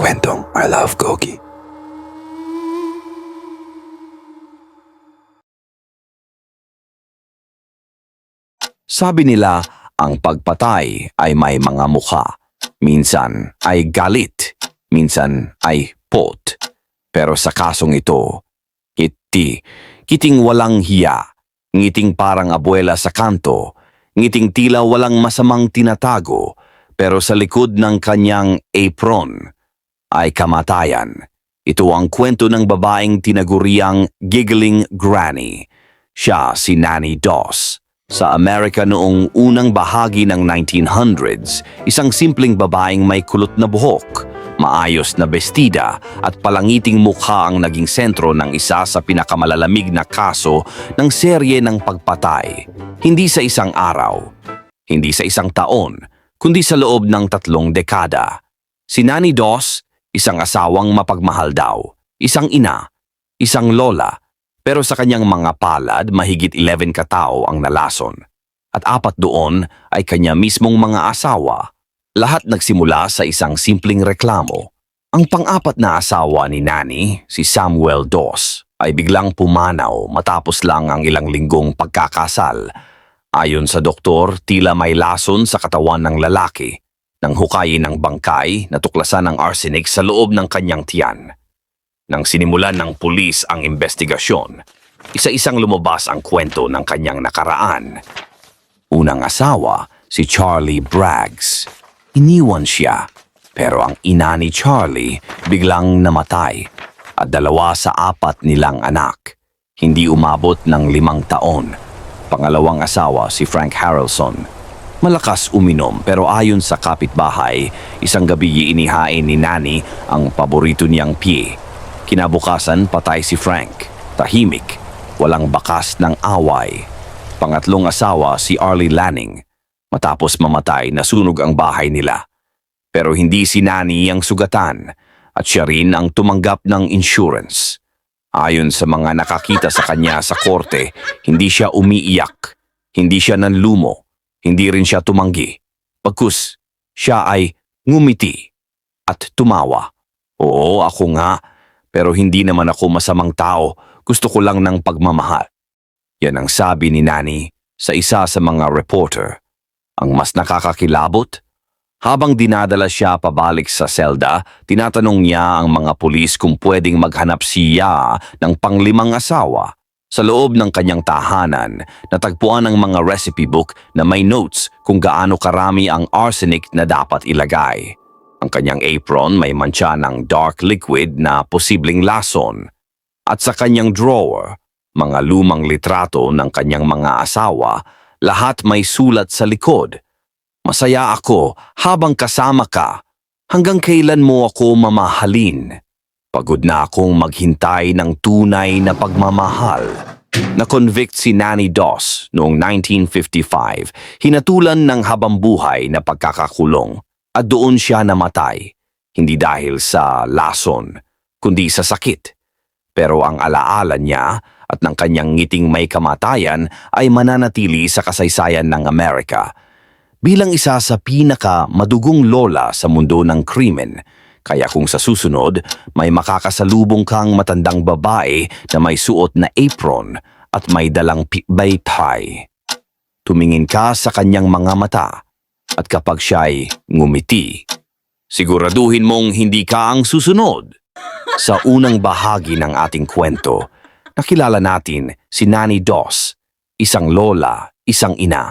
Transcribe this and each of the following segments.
kwentong I Love Gogi. Sabi nila, ang pagpatay ay may mga mukha. Minsan ay galit, minsan ay pot. Pero sa kasong ito, ngiti, kiting walang hiya, ngiting parang abuela sa kanto, ngiting tila walang masamang tinatago, pero sa likod ng kanyang apron ay kamatayan. Ito ang kwento ng babaeng tinaguriang Giggling Granny. Siya si Nanny Doss. Sa Amerika noong unang bahagi ng 1900s, isang simpleng babaeng may kulot na buhok, maayos na bestida at palangiting mukha ang naging sentro ng isa sa pinakamalalamig na kaso ng serye ng pagpatay. Hindi sa isang araw, hindi sa isang taon, kundi sa loob ng tatlong dekada. Si Nanny Doss, isang asawang mapagmahal daw, isang ina, isang lola, pero sa kanyang mga palad, mahigit 11 katao ang nalason. At apat doon ay kanya mismong mga asawa. Lahat nagsimula sa isang simpleng reklamo. Ang pang-apat na asawa ni Nani, si Samuel Doss, ay biglang pumanaw matapos lang ang ilang linggong pagkakasal. Ayon sa doktor, tila may lason sa katawan ng lalaki. Nang hukayin ng bangkay, natuklasan ng arsenic sa loob ng kanyang tiyan. Nang sinimulan ng pulis ang investigasyon, isa-isang lumabas ang kwento ng kanyang nakaraan. Unang asawa, si Charlie Braggs. Iniwan siya, pero ang ina ni Charlie biglang namatay at dalawa sa apat nilang anak. Hindi umabot ng limang taon. Pangalawang asawa si Frank Harrelson. Malakas uminom pero ayon sa kapitbahay, isang gabi inihain ni Nani ang paborito niyang pie. Kinabukasan patay si Frank. Tahimik, walang bakas ng away. Pangatlong asawa si Arlie Lanning. Matapos mamatay, nasunog ang bahay nila. Pero hindi si Nani ang sugatan at siya rin ang tumanggap ng insurance. Ayon sa mga nakakita sa kanya sa korte, hindi siya umiiyak, hindi siya nanlumo, hindi rin siya tumanggi. Pagkus, siya ay ngumiti at tumawa. Oo, ako nga, pero hindi naman ako masamang tao. Gusto ko lang ng pagmamahal. Yan ang sabi ni Nani sa isa sa mga reporter. Ang mas nakakakilabot? Habang dinadala siya pabalik sa selda, tinatanong niya ang mga pulis kung pwedeng maghanap siya ng panglimang asawa. Sa loob ng kanyang tahanan, natagpuan ang mga recipe book na may notes kung gaano karami ang arsenic na dapat ilagay. Ang kanyang apron may mantsa ng dark liquid na posibleng lason. At sa kanyang drawer, mga lumang litrato ng kanyang mga asawa, lahat may sulat sa likod. Masaya ako habang kasama ka. Hanggang kailan mo ako mamahalin? Pagod na akong maghintay ng tunay na pagmamahal. Na-convict si Nanny Doss noong 1955, hinatulan ng habambuhay na pagkakakulong at doon siya namatay. Hindi dahil sa lason, kundi sa sakit. Pero ang alaala niya at ng kanyang ngiting may kamatayan ay mananatili sa kasaysayan ng Amerika. Bilang isa sa pinaka madugong lola sa mundo ng krimen, kaya kung sa susunod may makakasalubong kang matandang babae na may suot na apron at may dalang pitbay pie. Tumingin ka sa kanyang mga mata at kapag siya'y ngumiti, siguraduhin mong hindi ka ang susunod. Sa unang bahagi ng ating kwento, nakilala natin si Nanny Doss, isang lola, isang ina,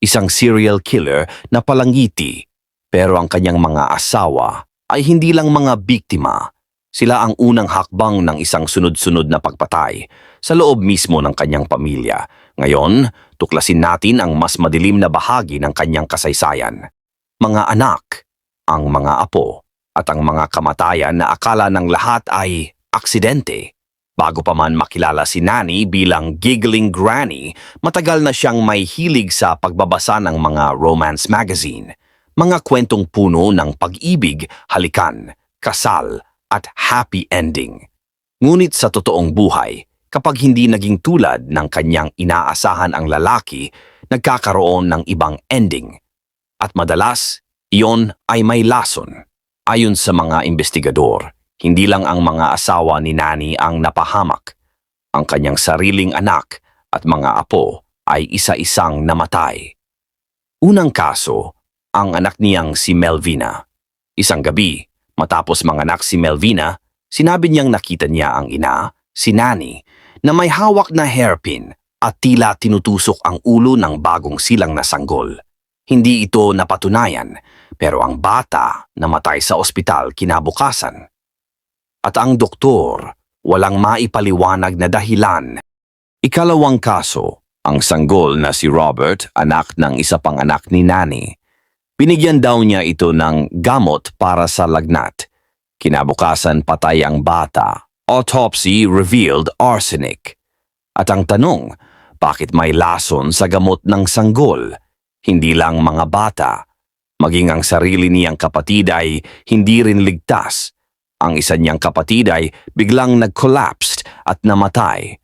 isang serial killer na palangiti, pero ang kanyang mga asawa ay hindi lang mga biktima. Sila ang unang hakbang ng isang sunod-sunod na pagpatay sa loob mismo ng kanyang pamilya. Ngayon, tuklasin natin ang mas madilim na bahagi ng kanyang kasaysayan. Mga anak, ang mga apo, at ang mga kamatayan na akala ng lahat ay aksidente. Bago pa man makilala si Nani bilang giggling granny, matagal na siyang may hilig sa pagbabasa ng mga romance magazine. Mga kwentong puno ng pag-ibig, halikan, kasal, at happy ending. Ngunit sa totoong buhay, kapag hindi naging tulad ng kanyang inaasahan ang lalaki, nagkakaroon ng ibang ending. At madalas, iyon ay may lason. Ayon sa mga investigador, hindi lang ang mga asawa ni Nani ang napahamak. Ang kanyang sariling anak at mga apo ay isa-isang namatay. Unang kaso, ang anak niyang si Melvina. Isang gabi, matapos manganak si Melvina, sinabi niyang nakita niya ang ina, si Nani, na may hawak na hairpin at tila tinutusok ang ulo ng bagong silang na sanggol. Hindi ito napatunayan, pero ang bata namatay sa ospital kinabukasan. At ang doktor, walang maipaliwanag na dahilan. Ikalawang kaso, ang sanggol na si Robert, anak ng isa pang anak ni Nani. Binigyan daw niya ito ng gamot para sa lagnat. Kinabukasan patay ang bata. Autopsy revealed arsenic. At ang tanong, bakit may lason sa gamot ng sanggol? Hindi lang mga bata, maging ang sarili niyang kapatid ay hindi rin ligtas. Ang isa niyang kapatid ay biglang nag-collapsed at namatay.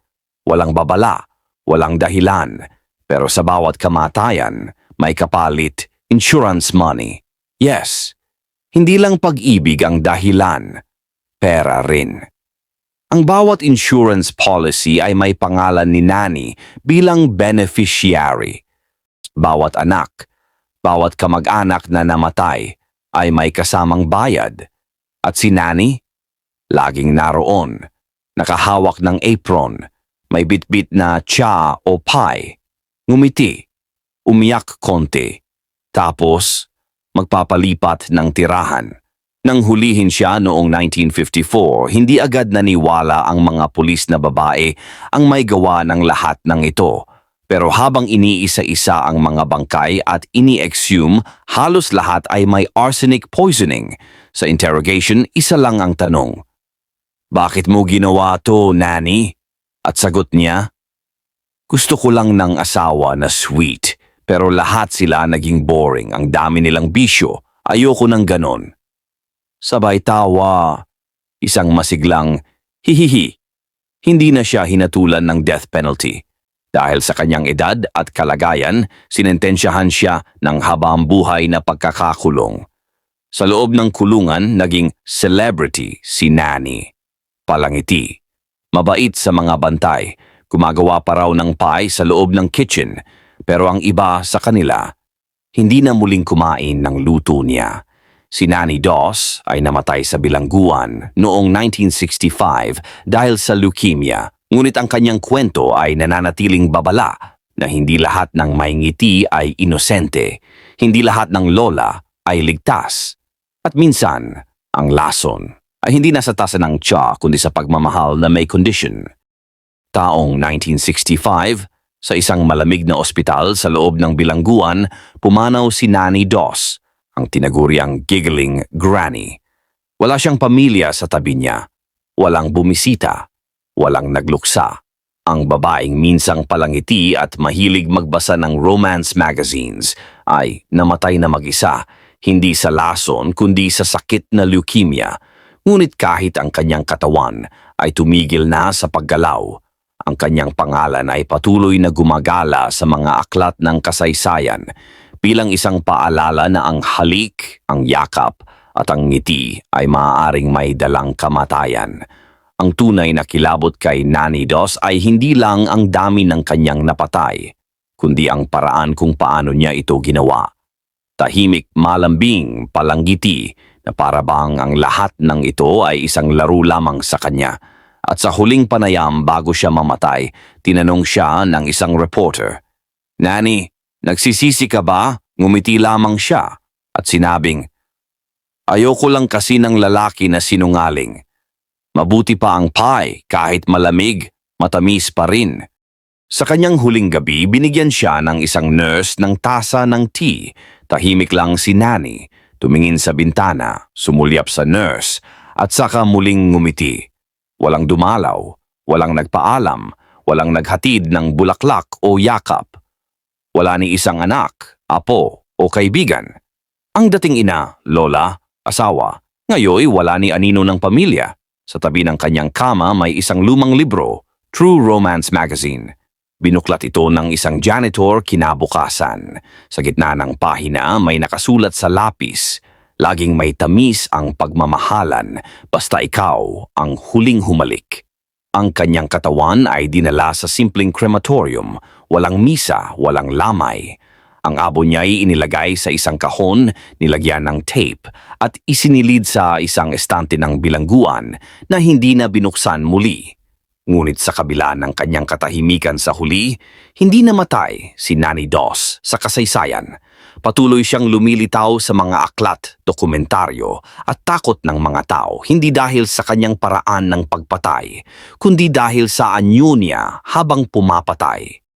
Walang babala, walang dahilan, pero sa bawat kamatayan, may kapalit, insurance money. Yes, hindi lang pag-ibig ang dahilan, pera rin. Ang bawat insurance policy ay may pangalan ni Nani bilang beneficiary. Bawat anak, bawat kamag-anak na namatay ay may kasamang bayad. At si Nani, laging naroon, nakahawak ng apron, may bitbit na tsa o pie, ngumiti, umiyak konti, tapos magpapalipat ng tirahan. Nang hulihin siya noong 1954, hindi agad naniwala ang mga pulis na babae ang may gawa ng lahat ng ito. Pero habang iniisa-isa ang mga bangkay at ini-exhume, halos lahat ay may arsenic poisoning. Sa interrogation, isa lang ang tanong. Bakit mo ginawa to, Nani? At sagot niya, Gusto ko lang ng asawa na sweet, pero lahat sila naging boring. Ang dami nilang bisyo. Ayoko ng ganon. Sabay tawa. Isang masiglang, hihihi. Hindi na siya hinatulan ng death penalty. Dahil sa kanyang edad at kalagayan, sinentensyahan siya ng habang buhay na pagkakakulong. Sa loob ng kulungan, naging celebrity si Nani. Palangiti. Mabait sa mga bantay. Gumagawa pa raw ng pie sa loob ng kitchen. Pero ang iba sa kanila, hindi na muling kumain ng luto niya. Si Nani Doss ay namatay sa bilangguan noong 1965 dahil sa leukemia. Ngunit ang kanyang kwento ay nananatiling babala na hindi lahat ng may ngiti ay inosente, hindi lahat ng lola ay ligtas. At minsan, ang lason ay hindi nasa tasa ng tsa kundi sa pagmamahal na may condition. Taong 1965, sa isang malamig na ospital sa loob ng bilangguan, pumanaw si Nani Doss, ang tinaguriang giggling granny. Wala siyang pamilya sa tabi niya. Walang bumisita. Walang nagluksa. Ang babaeng minsang palangiti at mahilig magbasa ng romance magazines ay namatay na mag-isa, hindi sa lason kundi sa sakit na leukemia. Ngunit kahit ang kanyang katawan ay tumigil na sa paggalaw, ang kanyang pangalan ay patuloy na gumagala sa mga aklat ng kasaysayan bilang isang paalala na ang halik, ang yakap at ang ngiti ay maaaring may dalang kamatayan. Ang tunay na kilabot kay Nani Dos ay hindi lang ang dami ng kanyang napatay, kundi ang paraan kung paano niya ito ginawa. Tahimik malambing palanggiti na para bang ang lahat ng ito ay isang laro lamang sa kanya. At sa huling panayam bago siya mamatay, tinanong siya ng isang reporter, Nani, Nagsisisi ka ba? Ngumiti lamang siya at sinabing, Ayoko lang kasi ng lalaki na sinungaling. Mabuti pa ang pie kahit malamig, matamis pa rin. Sa kanyang huling gabi, binigyan siya ng isang nurse ng tasa ng tea. Tahimik lang si Nani, tumingin sa bintana, sumulyap sa nurse, at saka muling ngumiti. Walang dumalaw, walang nagpaalam, walang naghatid ng bulaklak o yakap. Wala ni isang anak, apo o kaibigan. Ang dating ina, lola, asawa, ngayoy wala ni anino ng pamilya. Sa tabi ng kanyang kama may isang lumang libro, True Romance Magazine. Binuklat ito ng isang janitor kinabukasan. Sa gitna ng pahina may nakasulat sa lapis, Laging may tamis ang pagmamahalan basta ikaw ang huling humalik. Ang kanyang katawan ay dinala sa simpleng crematorium, walang misa, walang lamay. Ang abo niya ay inilagay sa isang kahon, nilagyan ng tape, at isinilid sa isang estante ng bilangguan na hindi na binuksan muli. Ngunit sa kabila ng kanyang katahimikan sa huli, hindi namatay si Nani Dos sa kasaysayan. Patuloy siyang lumilitaw sa mga aklat, dokumentaryo at takot ng mga tao hindi dahil sa kanyang paraan ng pagpatay, kundi dahil sa anyo niya habang pumapatay.